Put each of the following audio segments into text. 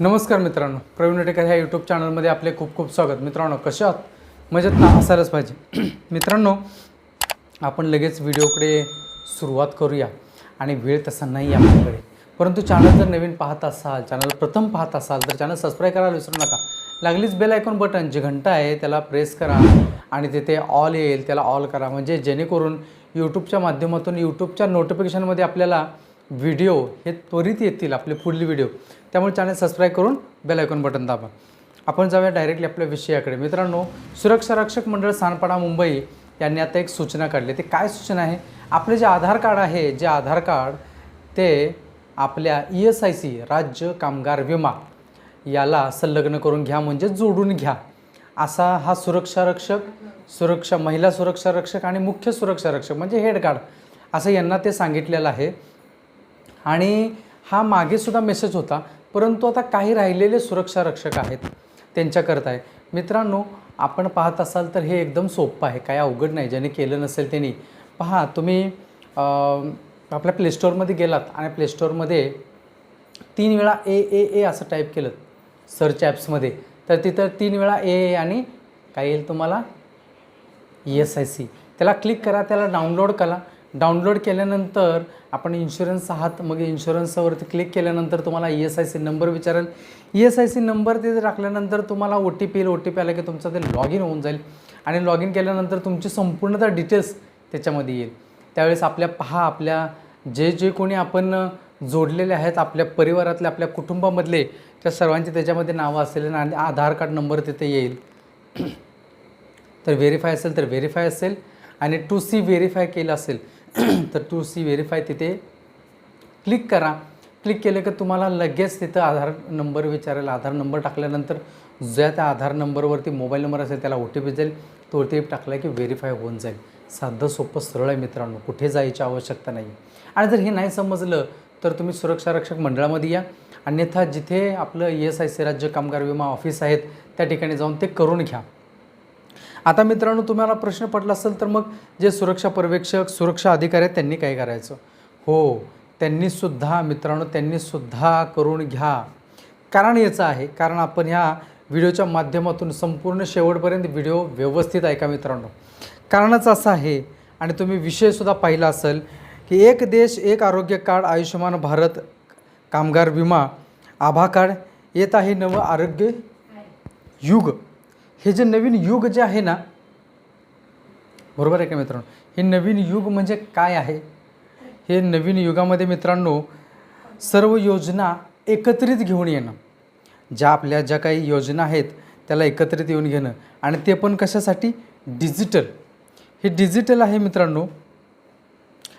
नमस्कार मित्रांनो प्रवीण टेकर ह्या यूट्यूब चॅनलमध्ये आपले खूप खूप स्वागत. मित्रांनो कसे आहात? मजेत ना? असायलाच पाहिजे. मित्रांनो आपण लगेच व्हिडिओकडे सुरुवात करूया. आणि वेळ तसा नाही आपल्याकडे. परंतु चॅनल जर नवीन पाहत असाल चॅनल प्रथम पाहत असाल तर चॅनल सबस्क्राईब करायला विसरू नका. लागलीच बेल आयकॉन बटन जे घंटा आहे त्याला प्रेस करा. आणि तिथे ऑल येईल त्याला ऑल करा. म्हणजे जेणेकरून यूट्यूबच्या माध्यमातून यूट्यूबच्या नोटिफिकेशनमध्ये आपल्याला व्हिडिओ हे त्वरित येतील आपले पुढले व्हिडिओ. त्यामुळे चॅनल सबस्क्राईब करून बेल आयकॉन बटन दाबा. आपण जाऊया डायरेक्टली आपल्या विषयाकडे. मित्रांनो सुरक्षा रक्षक मंडळ सानपाडा मुंबई यांनी आता एक सूचना काढली. ते काय सूचना आहे? आपले जे आधार कार्ड आहे जे आधार कार्ड ते आपल्या ई एस आय सी राज्य कामगार विमा याला संलग्न करून घ्या म्हणजे जोडून घ्या. असा हा सुरक्षा रक्षक सुरक्षा महिला सुरक्षा रक्षक आणि मुख्य सुरक्षा रक्षक म्हणजे हेड गार्ड असं यांना ते सांगितलेलं आहे. आणि हा मागेसुद्धा मेसेज होता परंतु आता काही राहिलेले सुरक्षा रक्षक आहेत त्यांच्याकरता आहे. मित्रांनो आपण पाहत असाल तर हे एकदम सोपं आहे काय अवघड नाही ज्याने केलं नसेल त्यांनी. पहा तुम्ही आपल्या प्लेस्टोअरमध्ये गेलात आणि प्लेस्टोअरमध्ये तीन वेळा ए ए ए असं टाईप केलं सर्च ॲप्समध्ये तर तिथं तीन वेळा ए ए आणि काय येईल तुम्हाला? ई एस आय सी त्याला क्लिक करा त्याला डाउनलोड करा. डाउनलोड केल्यानंतर आपण इन्शुरन्स आहात मग इन्शुरन्सवरती क्लिक केल्यानंतर तुम्हाला E S I C number विचारेल. E S I C number तिथे टाकल्यानंतर तुम्हाला ओ टी पी येईल ओ टी पी आला की तुमचं ते लॉग इन होऊन जाईल. आणि लॉग इन केल्यानंतर तुमची संपूर्णतः डिटेल्स त्याच्यामध्ये येईल. त्यावेळेस आपल्या पहा आपल्या जे जे कोणी आपण जोडलेले आहेत आपल्या परिवारातले आपल्या कुटुंबामधले त्या सर्वांचे त्याच्यामध्ये नावं असेल आणि आधार कार्ड नंबर तिथे येईल. तर व्हेरीफाय असेल तर व्हेरीफाय असेल. आणि टू सी व्हेरीफाय केलं असेल तर टू सी व्हेरीफाय तिथे क्लिक करा. क्लिक केलं की तुम्हाला लगेच तिथं आधार नंबर विचारेल. आधार नंबर टाकल्यानंतर ज्या त्या आधार नंबरवरती मोबाईल नंबर असेल त्याला ओ टी पी जाईल. तो ओ टी पी टाकला की व्हेरीफाय होऊन जाईल. साधं सोपं सरळ आहे मित्रांनो. कुठे जायची आवश्यकता नाही. आणि जर हे नाही समजलं तर तुम्ही सुरक्षा रक्षक मंडळामध्ये या. अन्यथा जिथे आपलं ई एस आय सी राज्य कामगार विमा ऑफिस आहेत त्या ठिकाणी जाऊन ते करून घ्या. आता मित्रांनो तुम्हाला प्रश्न पडला असेल तर मग जे सुरक्षा पर्यवेक्षक सुरक्षा अधिकारी आहेत त्यांनी काय करायचं? हो त्यांनीसुद्धा मित्रांनो त्यांनीसुद्धा करून घ्या. कारण याचं आहे कारण आपण ह्या व्हिडिओच्या माध्यमातून संपूर्ण शेवटपर्यंत व्हिडिओ व्यवस्थित ऐका मित्रांनो. कारणच असं आहे आणि तुम्ही विषयसुद्धा पाहिला असेल की एक देश एक आरोग्य कार्ड आयुष्यमान भारत कामगार विमा आभा कार्ड येत आहे नवं आरोग्य युग. हे जे नवीन युग जे आहे ना बरोबर आहे का मित्रांनो? हे नवीन युग म्हणजे काय आहे? हे नवीन युगामध्ये मित्रांनो सर्व योजना एकत्रित घेऊन येणं. ज्या आपल्या ज्या काही योजना आहेत त्याला एकत्रित येऊन घेणं. आणि ते पण कशासाठी? डिजिटल. हे डिजिटल आहे मित्रांनो.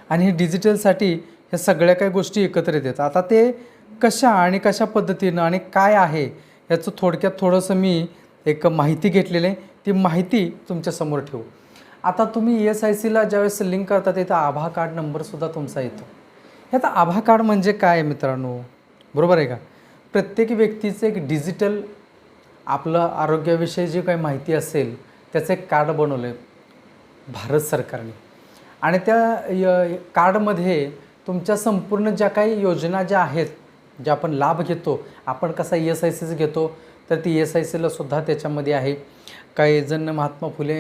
आणि हे डिजिटलसाठी ह्या सगळ्या काही गोष्टी एकत्रित येतात आता ते कशा आणि कशा पद्धतीनं आणि काय आहे याचं थोडक्यात थोडंसं मी एक माहिती घेतलेली आहे. ती माहिती तुमच्यासमोर ठेवू. आता तुम्ही ई एस आय सीला ज्यावेळेस लिंक करता तिथं आभा कार्ड नंबरसुद्धा तुमचा येतो. हे आता आभा कार्ड म्हणजे काय मित्रांनो? बरोबर आहे का? प्रत्येक व्यक्तीचं एक डिजिटल आपलं आरोग्याविषयी जी काही माहिती असेल त्याचं एक कार्ड बनवलं आहे भारत सरकारने. आणि त्या य कार्डमध्ये तुमच्या संपूर्ण ज्या काही योजना ज्या आहेत ज्या आपण लाभ घेतो आपण कसा ई एस आय सीच घेतो तर ती एस आय सीला सुद्धा त्याच्यामध्ये आहे. काही जण महात्मा फुले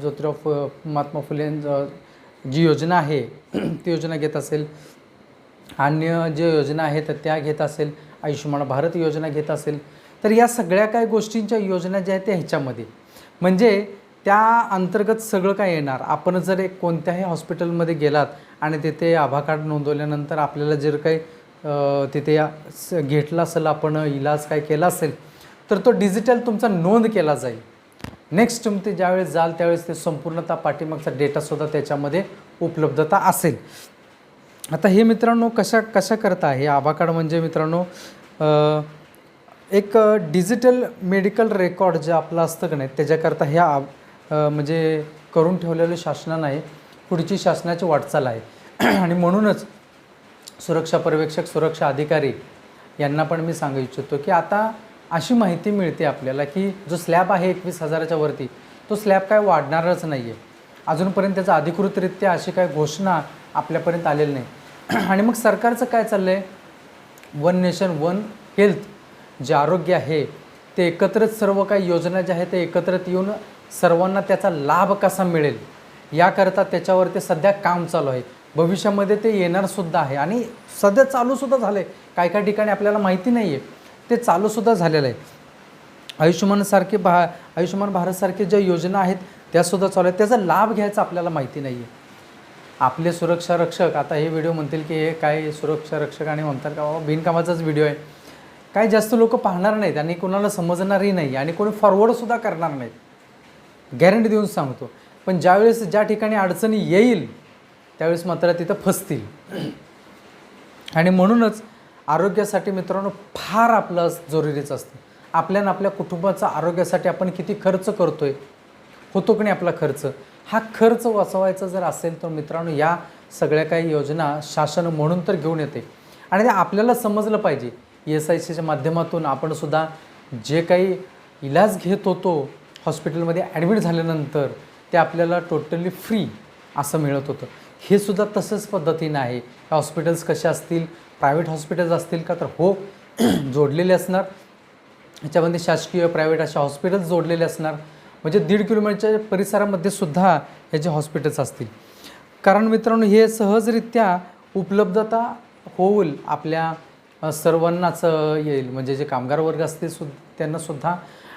ज्योतिराव महात्मा फुले जी योजना आहे ती योजना घेत असेल. अन्य जे योजना आहेत त्या घेत असेल. आयुष्यमान भारत योजना घेत असेल. तर या सगळ्या काही गोष्टींच्या योजना ज्या आहेत त्या ह्याच्यामध्ये. म्हणजे त्या अंतर्गत सगळं काय येणार? आपण जर एक कोणत्याही हॉस्पिटलमध्ये गेलात आणि तिथे आभा कार्ड नोंदवल्यानंतर आपल्याला जर काही तिथे या- स- घेतला असेल आपण इलाज काय केला असेल तर तो डिजिटल तुमचा नोंद केला जाईल. नेक्स्ट तुम्ही ते ज्यावेळेस जाल त्यावेळेस ते संपूर्णता पाठीमागचा डेटासुद्धा त्याच्यामध्ये उपलब्धता असेल. आता हे मित्रांनो कशा कशा करता हे आभा कार्ड म्हणजे मित्रांनो एक डिजिटल मेडिकल रेकॉर्ड जे आपलं असतं का नाही त्याच्याकरता ह्या आ म्हणजे करून ठेवलेलं शासनानं आहे. पुढची शासनाची वाटचाल आहे. आणि म्हणूनच सुरक्षा पर्यवेक्षक सुरक्षा अधिकारी यांना पण मी सांगू इच्छितो की आता अशी माहिती मिळते आपल्याला की जो स्लॅब आहे एकवीस हजाराच्या वरती तो स्लॅब काय वाढणारच नाही आहे अजूनपर्यंत त्याचा अधिकृतरित्या अशी काय घोषणा आपल्यापर्यंत आलेली नाही. आणि मग सरकारचं काय चाललं आहे वन नेशन वन हेल्थ जे आरोग्य आहे ते एकत्रच सर्व काही योजना ज्या आहेत ते एकत्रित येऊन सर्वांना त्याचा लाभ कसा मिळेल? याकरता त्याच्यावरती सध्या काम चालू आहे. भविष्यामध्ये ते येणारसुद्धा आहे. आणि सध्या चालूसुद्धा झालं आहे काही काही ठिकाणी आपल्याला माहिती नाही आहे ते चालूसुद्धा झालेलं आहे. आयुष्यमानसारखे भा आयुष्यमान भारतसारखे ज्या योजना आहेत त्यासुद्धा चालू आहेत. त्याचा लाभ घ्यायचा आपल्याला माहिती नाही आहे आपले सुरक्षा रक्षक आता हे व्हिडिओ म्हणतील की हे काय सुरक्षा रक्षक आणि म्हणतात का बाबा बिनकामाचाच व्हिडिओ आहे. काय जास्त लोक पाहणार नाहीत आणि कोणाला समजणारही नाही आणि कोणी फॉरवर्डसुद्धा करणार नाहीत. गॅरंटी देऊन सांगतो. पण ज्यावेळेस ज्या ठिकाणी अडचणी येईल त्यावेळेस मात्र तिथं फसतील. आणि म्हणूनच आरोग्यासाठी मित्रांनो फार आपलं जरुरीच असतं. आपल्या आपल्या कुटुंबाचा आरोग्यासाठी आपण किती खर्च करतोय होतो की नाही आपला खर्च? हा खर्च वाचवायचा जर असेल तर मित्रांनो या सगळ्या काही योजना शासन म्हणून तर घेऊन येते. आणि ते आपल्याला समजलं पाहिजे. एस आय सीच्या माध्यमातून आपणसुद्धा जे काही इलाज घेत होतो हॉस्पिटलमध्ये ॲडमिट झाल्यानंतर ते आपल्याला टोटली फ्री असं मिळत होतं. हे सुद्धा तसंच पद्धतीनं आहे. हॉस्पिटल्स कसे असतील प्रायव्हेट हॉस्पिटल्स असतील का तर हो जोडलेले असणार. याच्यामध्ये शासकीय प्रायव्हेट अशा हॉस्पिटल्स जोडलेले असणार. म्हणजे दीड किलोमीटरच्या परिसरामध्ये सुद्धा हे जे हॉस्पिटल्स असतील. कारण मित्रांनो हे सहजरित्या उपलब्धता होईल आपल्या सर्वांनाच येईल. म्हणजे जे कामगार वर्ग असतील सु त्यांनासुद्धा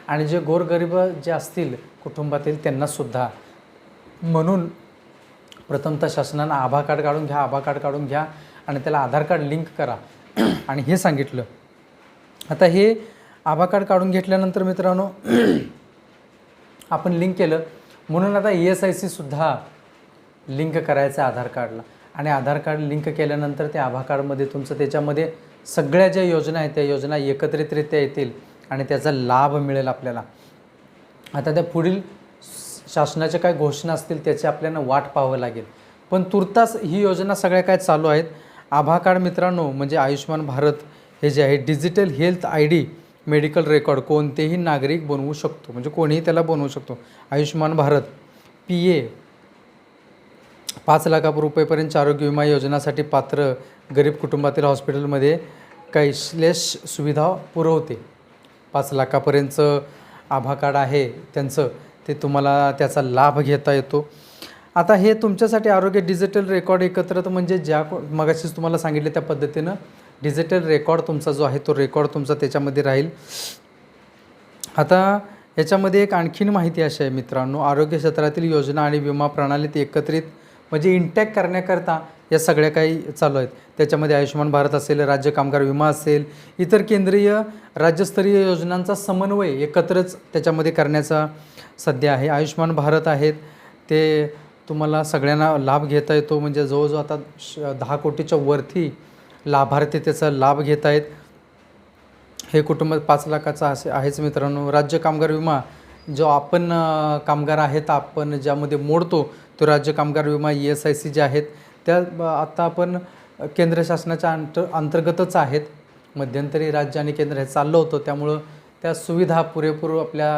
आणि जे गोरगरीब जे असतील कुटुंबातील त्यांनासुद्धा म्हणून प्रथमतः शासनानं आभा कार्ड काढून घ्या आभा कार्ड काढून घ्या. आणि त्याला आधार कार्ड लिंक करा. आणि हे सांगितलं. आता हे आभा कार्ड काढून घेतल्यानंतर मित्रांनो आपण लिंक केलं. म्हणून आता ई एस आय सीसुद्धा लिंक करायचं आहे आधार कार्डला. आणि आधार कार्ड लिंक केल्यानंतर ते आभा कार्डमध्ये तुमचं त्याच्यामध्ये सगळ्या ज्या योजना आहेत त्या योजना एकत्रितरित्या येतील आणि त्याचा लाभ मिळेल आपल्याला. आता त्या पुढील शासनाच्या काय घोषणा असतील त्याची आपल्याला वाट पाहावं लागेल. पण तुर्तास ही योजना सगळ्या काय चालू आहेत आभा कार्ड मित्रांनो म्हणजे आयुष्यमान भारत हे जे आहे digital health I D medical record कोणतेही नागरिक बनवू शकतो. म्हणजे कोणीही त्याला बनवू शकतो. आयुष्यमान भारत पी ए पाच लाख रुपयेपर्यंत आरोग्य विमा योजनासाठी पात्र गरीब कुटुंबातील हॉस्पिटलमध्ये कैशलेस सुविधा पुरवते पाच लाखापर्यंतचं आभा कार्ड आहे त्यांचं ते तुम्हाला त्याचा लाभ घेता येतो. आता हे तुमच्यासाठी आरोग्य डिजिटल रेकॉर्ड एकत्र म्हणजे ज्या मगाशीच तुम्हाला सांगितले त्या पद्धतीनं डिजिटल रेकॉर्ड तुमचा जो आहे तो रेकॉर्ड तुमचा त्याच्यामध्ये राहील. आता याच्यामध्ये एक आणखीन माहिती अशी आहे मित्रांनो आरोग्य क्षेत्रातील योजना आणि विमा प्रणालीत एकत्रित म्हणजे इंटॅक्ट करण्याकरता या सगळ्या काही चालू आहेत. त्याच्यामध्ये आयुष्यमान भारत असेल राज्य कामगार विमा असेल इतर केंद्रीय राज्यस्तरीय योजनांचा समन्वय एकत्रच त्याच्यामध्ये करण्याचा सध्या आहे. आयुष्यमान भारत आहेत ते तुम्हाला सगळ्यांना लाभ घेता येतो. म्हणजे जवळजवळ आता श दहा कोटीच्या वरती लाभार्थी त्याचा लाभ घेत आहेत हे कुटुंब पाच लाखाचं असे आहेच मित्रांनो. राज्य कामगार विमा जो आपण कामगार आहेत आपण ज्यामध्ये मोडतो तो राज्य कामगार विमा ई एस आय सी जे आहेत त्या आत्ता आपण केंद्र शासनाच्या अंत अंतर्गतच आहेत. मध्यंतरी राज्य आणि केंद्र हे चाललं होतं. त्यामुळं त्या सुविधा पुरेपूर आपल्या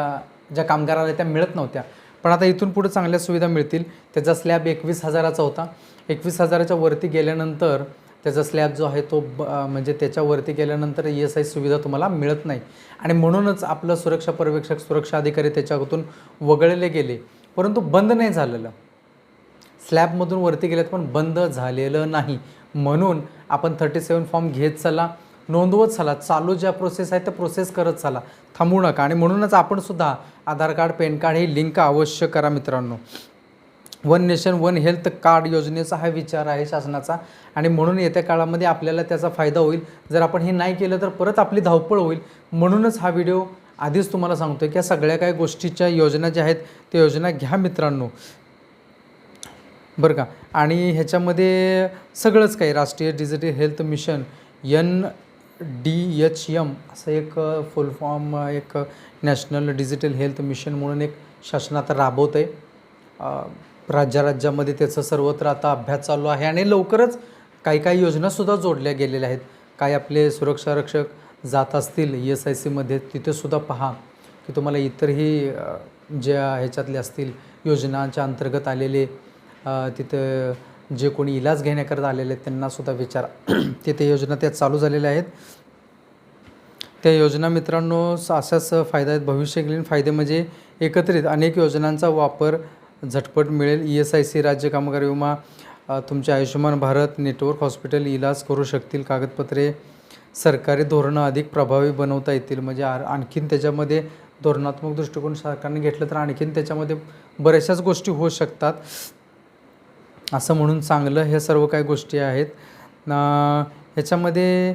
ज्या कामगाराला त्या मिळत नव्हत्या. पण आता इथून पुढे चांगल्या सुविधा मिळतील. त्याचा स्लॅब एकवीस हजाराचा होता. एकवीस हजाराच्या वरती गेल्यानंतर त्याचा स्लॅब जो आहे तो ब म्हणजे त्याच्यावरती गेल्यानंतर ई एस आय सुविधा तुम्हाला मिळत नाही. आणि म्हणूनच आपलं सुरक्षा पर्यवेक्षक सुरक्षा अधिकारी त्याच्यातून वगळले गेले. परंतु बंद नाही झालेलं. स्लॅबमधून वरती गेल्यात पण बंद झालेलं नाही. म्हणून आपण थर्टी सेवन फॉर्म घेत चला. नोंदवत चला. चालू ज्या प्रोसेस आहेत त्या प्रोसेस करत चला. थांबू नका. आणि म्हणूनच आपण सुद्धा आधार कार्ड पॅन कार्ड हे लिंक अवश्य करा मित्रांनो. One nation one health card योजनेचा हा विचार आहे शासनाचा. आणि म्हणून येत्या काळामध्ये आपल्याला त्याचा फायदा होईल. जर आपण हे नाही केलं तर परत आपली धावपळ होईल. म्हणूनच हा व्हिडिओ आधीच तुम्हाला सांगतो की या सगळ्या काही गोष्टीच्या योजना ज्या आहेत त्या योजना घ्या मित्रांनो. बरं का? आणि ह्याच्यामध्ये सगळंच काही. राष्ट्रीय digital health mission N D H M असं एक फुल फॉर्म एक नॅशनल डिजिटल हेल्थ मिशन म्हणून एक शासन आता राबवत आहे राज्या राज्यामध्ये त्याचं सर्वत्र आता अभ्यास चालू आहे आणि लवकरच काही काही योजनासुद्धा जोडल्या गेलेल्या आहेत. काही आपले सुरक्षा रक्षक जात असतील ई एस आय सीमध्ये तिथेसुद्धा पहा. की तुम्हाला इतरही ज्या ह्याच्यातले असतील योजनांच्या अंतर्गत आलेले तिथं जे कोणी इलाज घेण्याकरता आलेले आहेत त्यांनासुद्धा विचार. तिथे योजना त्या चालू झालेल्या आहेत. त्या योजना मित्रांनो स- अशाच फायदा आहेत. भविष्यकालीन फायदे म्हणजे एकत्रित अनेक योजनांचा वापर झटपट मिळेल. ई एस आय सी राज्य कामगार विमा तुमचे आयुष्यमान भारत नेटवर्क हॉस्पिटल इलाज करू शकतील. कागदपत्रे सरकारी धोरणं अधिक प्रभावी बनवता येतील. म्हणजे आर आणखीन त्याच्यामध्ये धोरणात्मक दृष्टिकोन सरकारने घेतलं तर आणखीन त्याच्यामध्ये बऱ्याचशाच गोष्टी होऊ शकतात. असं म्हणून चांगलं हे सर्व काही गोष्टी आहेत. ह्याच्यामध्ये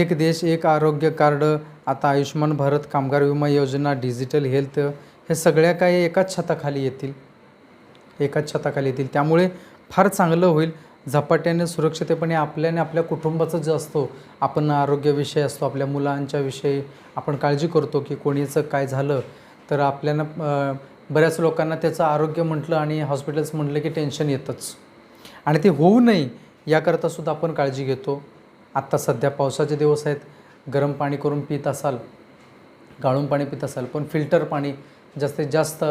एक देश एक आरोग्य कार्ड आता आयुष्यमान भारत कामगार विमा योजना डिजिटल हेल्थ हे सगळ्या काही एकाच छताखाली येतील. एकाच छताखाली येतील. त्यामुळे फार चांगलं होईल. झपाट्याने सुरक्षितपणे आपल्याने आपल्या कुटुंबाचं जे असतो आपण आरोग्यविषयी असतो आपल्या मुलांच्या विषयी आपण काळजी करतो की कोणीचं काय झालं तर आपल्याला बऱ्याच लोकांना त्याचं आरोग्य म्हटलं आणि हॉस्पिटल्स म्हटलं की टेन्शन येतंच. आणि ते होऊ नये याकरता सुद्धा आपण काळजी घेतो. आत्ता सध्या पावसाचे दिवस आहेत. गरम पाणी करून पित असाल गाळून पाणी पित असाल पण फिल्टर पाणी जास्तीत जास्त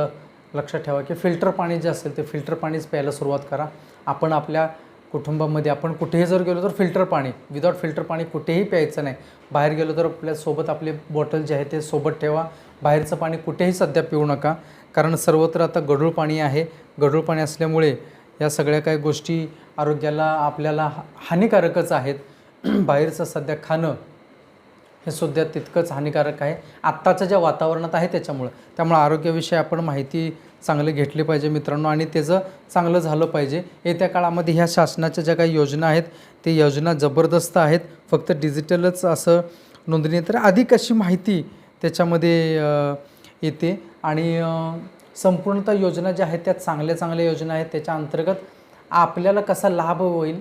लक्षात ठेवा की फिल्टर पाणी जे असेल ते फिल्टर पाणीच प्यायला सुरुवात करा. आपण आपल्या कुटुंबामध्ये आपण कुठेही जर गेलो तर फिल्टर पाणी विदाउट फिल्टर पाणी कुठेही प्यायचं नाही. बाहेर गेलो तर आपल्यासोबत आपले बॉटल जे आहे ते सोबत ठेवा. बाहेरचं पाणी कुठेही सध्या पिऊ नका. कारण सर्वत्र आता गढूळ पाणी आहे. गढूळ पाणी असल्यामुळे या सगळ्या काही गोष्टी आरोग्याला आपल्याला हा- हानिकारकच आहेत. बाहेरचं सध्या खाणं हे सुद्धा तितकंच हानिकारक आहे. आत्ताच्या ज्या वातावरणात आहे त्याच्यामुळं. त्यामुळं आरोग्याविषयी आपण माहिती चांगले घेतले पाहिजे मित्रांनो आणि त्याचं चांगलं झालं पाहिजे. येत्या काळामध्ये ह्या शासनाच्या ज्या काही योजना आहेत ते योजना जबरदस्त आहेत. फक्त डिजिटलच असं नोंदणी तर अधिक अशी माहिती त्याच्यामध्ये येते. आणि संपूर्णतः योजना ज्या आहेत त्या चांगल्या चांगल्या योजना आहेत. त्याच्या अंतर्गत आपल्याला कसा लाभ होईल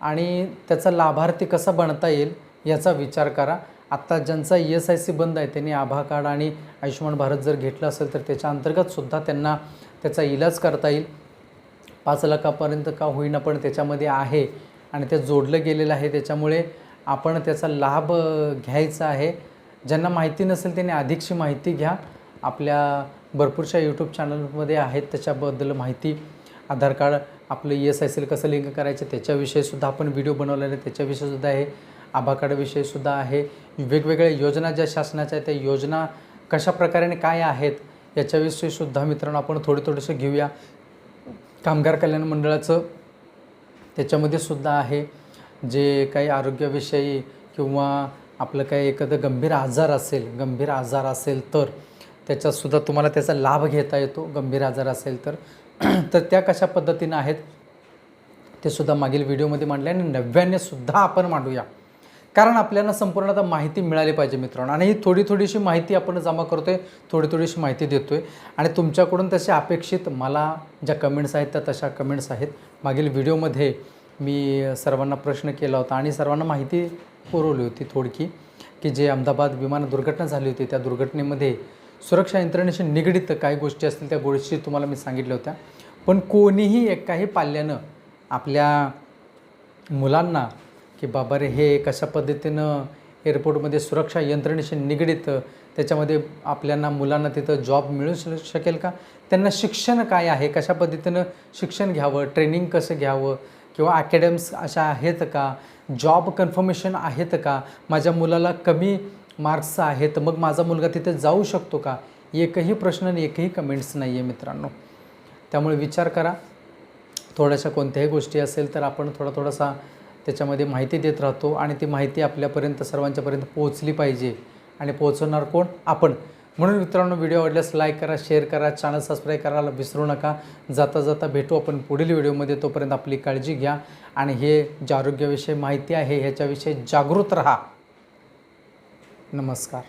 आणि त्याचा लाभार्थी कसा बनता येईल याचा विचार करा. आत्ता ज्यांचा ई एस आय सी बंद आहे त्यांनी आभा कार्ड आणि आयुष्यमान भारत जर घेतलं असेल तर त्याच्या अंतर्गतसुद्धा त्यांना त्याचा इलाज करता येईल. पाच लाखापर्यंत का होईना पण त्याच्यामध्ये आहे आणि ते जोडलं गेलेलं आहे. त्याच्यामुळे आपण त्याचा लाभ घ्यायचा आहे. ज्यांना माहिती नसेल त्यांनी अधिकची माहिती घ्या. आपल्या भरपूरशा यूट्यूब चॅनलमध्ये आहेत त्याच्याबद्दल माहिती. आधार कार्ड आपलं ई एस आय सीला कसं लिंक करायचं त्याच्याविषयीसुद्धा आपण व्हिडिओ बनवलेले आहे. त्याच्याविषयीसुद्धा आहे आभाकडविषयीसुद्धा आहे. वेगवेगळ्या योजना ज्या शासनाच्या आहेत त्या योजना कशा प्रकारे काय आहेत याच्याविषयीसुद्धा मित्रांनो आपण थोडे थोडेसे घेऊया. कामगार कल्याण मंडळाचं त्याच्यामध्ये सुद्धा आहे. जे काही आरोग्याविषयी किंवा आपलं काही एखादं गंभीर आजार असेल गंभीर आजार असेल तर त्याच्यातसुद्धा तुम्हाला त्याचा लाभ घेता येतो गंभीर आजार असेल तर. तर त्या कशा पद्धतीनं आहेत ते सुद्धा मागील व्हिडिओमध्ये मांडले आणि नव्यानेसुद्धा आपण मांडूया. कारण आपल्याला संपूर्ण आता माहिती मिळाली पाहिजे मित्रांनो. आणि ही थोडी थोडीशी माहिती आपण जमा करतो आहे थोडी थोडीशी माहिती देतो आहे आणि तुमच्याकडून तसे अपेक्षित मला ज्या कमेंट्स आहेत त्या तशा कमेंट्स आहेत. मागील व्हिडिओमध्ये मी सर्वांना प्रश्न केला होता आणि सर्वांना माहिती पुरवली होती थोडकी की जे अहमदाबाद विमान दुर्घटना झाली होती त्या दुर्घटनेमध्ये सुरक्षा यंत्रणेशी निगडीत काही गोष्टी असतील त्या गोष्टी तुम्हाला मी सांगितल्या होत्या. पण कोणीही एकाही पाल्यानं आपल्या मुलांना की बाबा रे हे कशा पद्धतीनं एअरपोर्टमध्ये सुरक्षा यंत्रणेशी निगडीत त्याच्यामध्ये आपल्याला मुलांना तिथं जॉब मिळू शकेल का? त्यांना शिक्षण काय आहे? कशा पद्धतीनं शिक्षण घ्यावं? ट्रेनिंग कसं घ्यावं? किंवा अकॅडम्स अशा आहेत का? जॉब कन्फर्मेशन आहेत का? माझ्या मुलाला कमी मार्क्स आहेत मग माझा मुलगा तिथे जाऊ शकतो का? एकही प्रश्न आणि एकही कमेंट्स नाही आहे मित्रांनो. त्यामुळे विचार करा. थोड्याशा कोणत्याही गोष्टी असेल तर आपण थोडा थोडासा त्याच्यामध्ये माहिती देत राहतो आणि ती माहिती आपल्यापर्यंत सर्वांच्यापर्यंत पोहोचली पाहिजे. आणि पोहोचवणार कोण? आपण. म्हणून मित्रांनो व्हिडिओ आवडल्यास लाईक करा शेअर करा चॅनल सबस्क्राईब करायला विसरू नका. जाता जाता भेटू आपण पुढील व्हिडिओमध्ये. तोपर्यंत आपली काळजी घ्या. आणि हे जे आरोग्याविषयी माहिती आहे ह्याच्याविषयी जागृत राहा. नमस्कार.